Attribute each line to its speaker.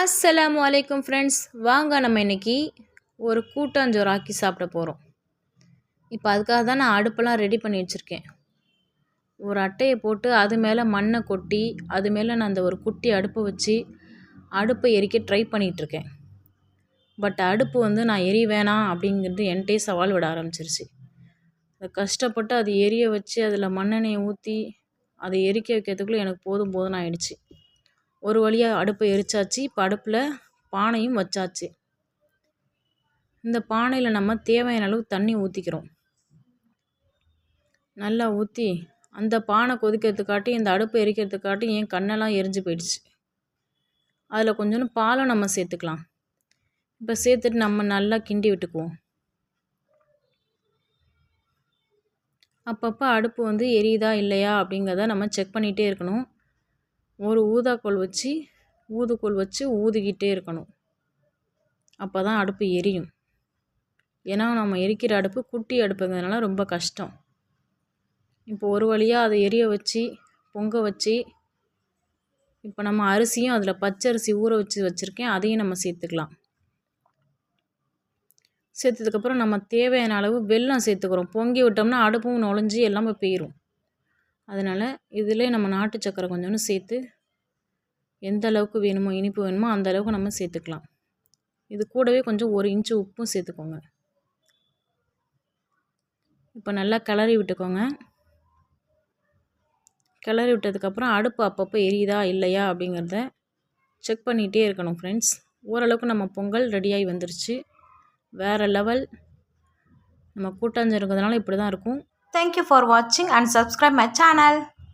Speaker 1: அஸ்ஸலாமு அலைக்கும் ஃப்ரெண்ட்ஸ். வாங்க நம்ம இன்றைக்கி ஒரு கூட்டாஞ்சோறு ஆக்கி சாப்பிட போகிறோம் இப்போ அதுக்காக தான் நான் அடுப்பெல்லாம் ரெடி பண்ணி வச்சுருக்கேன். ஒரு அட்டையை போட்டு அது மேலே மண்ணை கொட்டி அது மேலே நான் அந்த ஒரு குட்டி அடுப்பை வச்சு அடுப்பை எரிக்க ட்ரை பண்ணிகிட்ருக்கேன் பட் அடுப்பு வந்து நான் எரி வேணாம் அப்படிங்கிறது என்கிட்டே சவால் விட ஆரம்பிச்சிருச்சு. அதை கஷ்டப்பட்டு அது எரிய வச்சு அதில் மண்ணெண்ணெயை ஊற்றி அதை எரிக்க வைக்கிறதுக்குள்ளே எனக்கு போதும் போதும் ஆயிடுச்சு. ஒரு வழியாக அடுப்பை எரிச்சாச்சு. இப்போ அடுப்பில் பானையும் வச்சாச்சு. இந்த பானையில் நம்ம தேவையான அளவு தண்ணி ஊற்றிக்கிறோம் நல்லா ஊற்றி அந்த பானை கொதிக்கிறதுக்காட்டி இந்த அடுப்பு எரிக்கிறதுக்காட்டி என் கண்ணெல்லாம் எரிஞ்சு போயிடுச்சு. அதில் கொஞ்சோண்டு பாலும் நம்ம சேர்த்துக்கலாம். இப்போ சேர்த்துட்டு நம்ம நல்லா கிண்டி விட்டுக்குவோம். அப்பப்போ அடுப்பு வந்து எரியுதா இல்லையா அப்படிங்கிறத நம்ம செக் பண்ணிகிட்டே இருக்கணும். ஒரு ஊதாக்கோல் வச்சு ஊதுக்கோல் வச்சு ஊதிக்கிட்டே இருக்கணும். அப்போ தான் அடுப்பு எரியும். ஏன்னா நம்ம எரிக்கிற அடுப்பு குட்டி அடுப்புங்கிறதுனால ரொம்ப கஷ்டம். இப்போ ஒரு வழியாக அதை எரிய வச்சு பொங்க வச்சு இப்போ நம்ம அரிசியும் அதில் பச்சரிசி ஊற வச்சு வச்சுருக்கேன். அதையும் நம்ம சேர்த்துக்கலாம். சேர்த்ததுக்கப்புறம் நம்ம தேவையான அளவு வெல்லம் சேர்த்துக்கிறோம். பொங்கி விட்டோம்னா அடுப்பும் நுழைஞ்சி எல்லாமே போயிடும் அதனால் இதிலே நம்ம நாட்டு சக்கரை கொஞ்சோண்டு சேர்த்து எந்த அளவுக்கு வேணுமோ இனிப்பு வேணுமோ அந்த அளவுக்கு நம்ம சேர்த்துக்கலாம். இது கூடவே கொஞ்சம் ஒரு இன்ச்சு உப்பும் சேர்த்துக்கோங்க. இப்போ நல்லா கிளறி விட்டுக்கோங்க. கிளறி விட்டதுக்கப்புறம் அடுப்பு அப்பப்போ எரியுதா இல்லையா அப்படிங்கிறத செக் பண்ணிகிட்டே இருக்கணும் ஃப்ரெண்ட்ஸ் ஓரளவுக்கு நம்ம பொங்கல் ரெடியாகி வந்துருச்சு. வேறு லெவல் நம்ம கூட்டாஞ்சு இருக்கிறதுனால இப்படி தான் இருக்கும்.
Speaker 2: Thank you for watching and subscribe my channel.